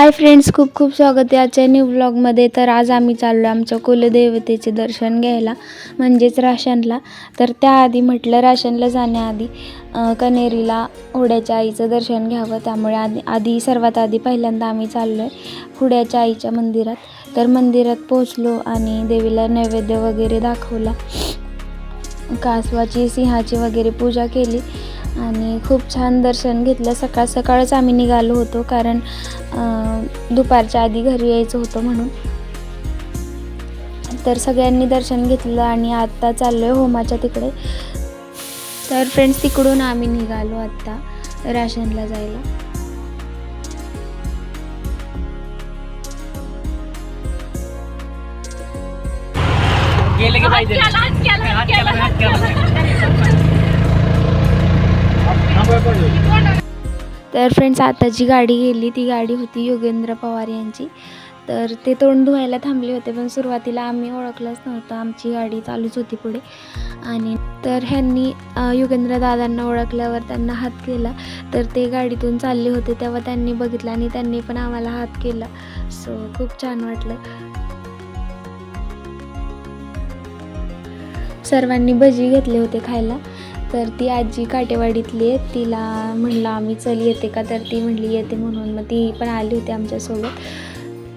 Hi friends खूप खूप स्वागत आहे आजच्या न्यू ब्लॉगमध्ये तर आज आम्ही चाललो आमच्या कुलदेवतेचे दर्शन घ्यायला म्हणजेच राशनला. तर त्याआधी म्हटलं राशनला जाण्याआधी अ, कनेरीला हुड्याच्या आईचं दर्शन घ्यावं. त्यामुळे आधी आधी सर्वात आधी पहिल्यांदा आम्ही चाललो आहे हुड्याच्या आईच्या मंदिरात. तर मंदिरात पोचलो आणि देवीला नैवेद्य वगैरे दाखवला. कासवाची सिंहाची वगैरे पूजा केली. आणि खूप छान दर्शन घेतलं. सकाळ सकाळच आम्ही निघालो होतो कारण दुपारच्या आधी घरी यायचं होतं म्हणून. तर सगळ्यांनी दर्शन घेतलं आणि आत्ता चाललो आहे होमाच्या तिकडे. तर फ्रेंड्स तिकडून आम्ही निघालो आत्ता राशनला जायला. गेले की पाहिजे. तर फ्रेंड्स आता जी गाडी गेली ती गाडी होती योगेंद्र पवार यांची. तर ते तोंड धुवायला थांबले होते पण सुरुवातीला आम्ही ओळखलंच नव्हतं आमची गाडी चालूच होती पुढे. आणि तर ह्यांनी योगेंद्र दादांना ओळखल्यावर त्यांना हात केला. तर ते गाडीतून चालले होते तेव्हा त्यांनी बघितलं आणि त्यांनी पण आम्हाला हात केला. सो खूप छान वाटलं. सर्वांनी भजी घेतले होते खायला. तर ती आजी काटेवाडीतली आहे. तिला म्हणलं आम्ही चल येते का? तर ती म्हणली येते. म्हणून मग ती पण आली होती आमच्यासोबत.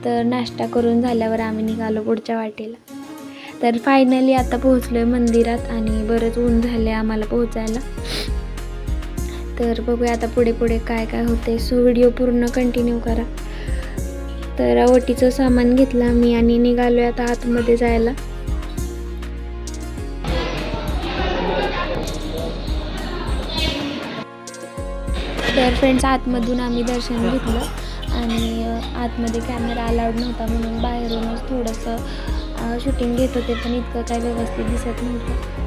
तर नाश्ता करून झाल्यावर आम्ही निघालो पुढच्या वाटेला. तर फायनली आता पोहोचलो आहे मंदिरात आणि बरंच ऊन झाले आम्हाला पोहोचायला. तर बघूया आता पुढे पुढे काय काय होते सो व्हिडिओ पूर्ण कंटिन्यू करा. तर ओटीचं सामान घेतलं आम्ही आणि निघालो आहे आता आतमध्ये जायला. तर फ्रेंड्स आतमधून आम्ही दर्शन घेतलं. आणि आतमध्ये कॅमेरा अलाउड नव्हता म्हणून बाहेरूनच थोडंसं शूटिंग घेत होते पण इतकं काय व्यवस्थित दिसत नव्हतं.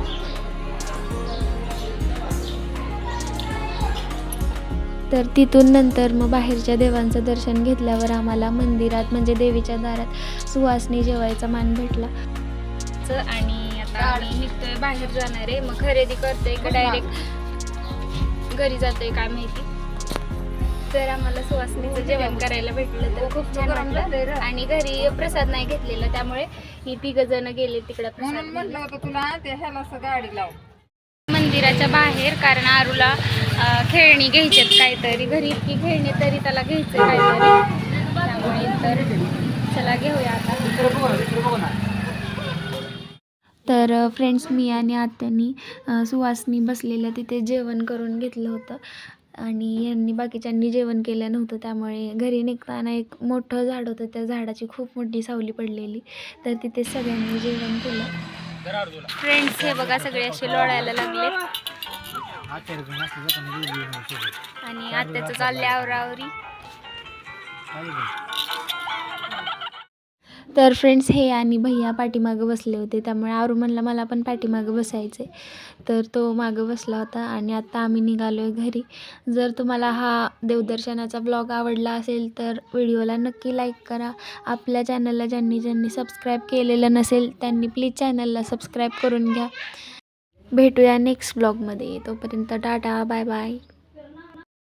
तर तिथून नंतर मग बाहेरच्या देवांचं दर्शन घेतल्यावर आम्हाला मंदिरात म्हणजे देवीच्या दारात सुवासनी जेवायचा मान भेटला. आणि आता आम्ही निघतोय बाहेर जाणार आहे. मग खरेदी करतोय का डायरेक्ट घरी जातोय काय माहिती. तर आम्हाला सुवासनीचं जेवण करायला भेटलं तर खूप छान वाटलं. आणि घरी प्रसाद नाही घेतलेला त्यामुळे ही तिघ जण गेले तिकडे प्रसाद म्हणून म्हटलं घ्यायला. होतं तुला ते ह्याला असं गाडी लाव. मंदिराच्या बाहेर कारण आरूला खेळणी घ्यायच्यात काहीतरी. घरी इतकी खेळणी तरी त्याला घ्यायचं काहीतरी. त्यामुळे तर चला घेऊया आता. तर फ्रेंड्स मी आणि आत्यांनी सुवासनी बसलेल्या तिथे जेवण करून घेतलं होतं. आणि यांनी बाकीच्यांनी जेवण केलं नव्हतं त्यामुळे घरी निघताना एक मोठं झाड होतं त्या झाडाची खूप मोठी सावली पडलेली. तर तिथे सगळ्यांनी जेवण केलं. फ्रेंड्स हे बघा सगळे असे लोळायला लागले आणि आत्याचं चालले आवरावरी तर फ्रेंड्स हे आणि भैया पाठीमागं बसले होते त्यामुळे आरू म्हणला मला पण पाठीमागं बसायचं आहे तर तो मागं बसला होता आणि आत्ता आम्ही निघालो आहे घरी. जर तुम्हाला हा देवदर्शनाचा ब्लॉग आवडला असेल तर व्हिडिओला नक्की लाईक करा. आपल्या चॅनलला ज्यांनी ज्यांनी सबस्क्राईब केलेलं नसेल त्यांनी प्लीज चॅनलला सबस्क्राईब करून घ्या. भेटूया नेक्स्ट ब्लॉगमध्ये तोपर्यंत टाटा बाय बाय